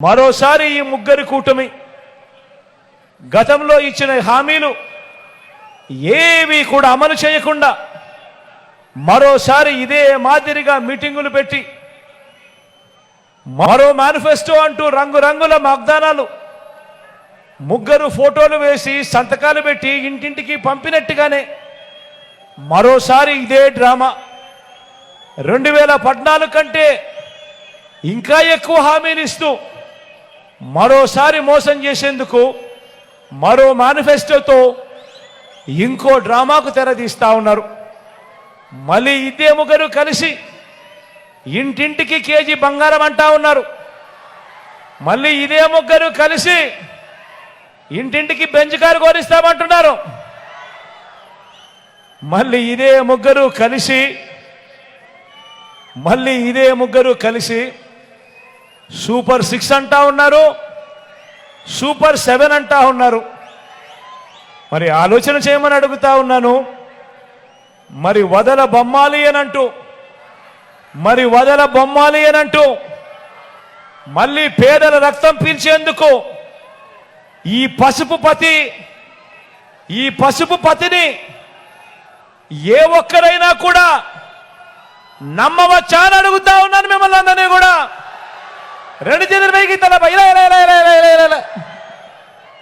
మరోసారి ఈ ముగ్గురి కూటమి గతంలో ఇచ్చిన హామీలు ఏవి కూడా అమలు చేయకుండా మరోసారి ఇదే మాదిరిగా మీటింగులు పెట్టి మరో మేనిఫెస్టో అంటూ రంగురంగుల వాగ్దానాలు ముగ్గురు ఫోటోలు వేసి సంతకాలు పెట్టి ఇంటింటికి పంపినట్టుగానే మరోసారి ఇదే డ్రామా. రెండు వేల పద్నాలుగు కంటే ఇంకా ఎక్కువ హామీలు ఇస్తూ మరోసారి మోసం చేసేందుకు మరో మేనిఫెస్టోతో ఇంకో డ్రామాకు తెరదీస్తా ఉన్నారు. మళ్ళీ ఇదే ముగ్గురు కలిసి ఇంటింటికి కేజీ బంగారం అంటా ఉన్నారు. మళ్ళీ ఇదే ముగ్గురు కలిసి ఇంటింటికి బెంచ్ కారు కోరిస్తామంటున్నారు మళ్ళీ ఇదే ముగ్గురు కలిసి మళ్ళీ ఇదే ముగ్గురు కలిసి సూపర్ సిక్స్ అంటా ఉన్నారు. సూపర్ సెవెన్ అంటా ఉన్నారు. మరి ఆలోచన చేయమని అడుగుతా ఉన్నాను. మరి వదల బొమ్మాలి అనంటూ మరి వదల బొమ్మాలి అనంటూ మళ్ళీ పేదల రక్తం పీల్చేందుకు ఈ పసుపు పతి ఈ పసుపు పతిని ఏ ఒక్కరైనా కూడా నమ్మవచ్చా అని అడుగుతా ఉన్నాను మిమ్మల్ని అందరినీ కూడా. రెండు చేతులు పైకి తల ఇలా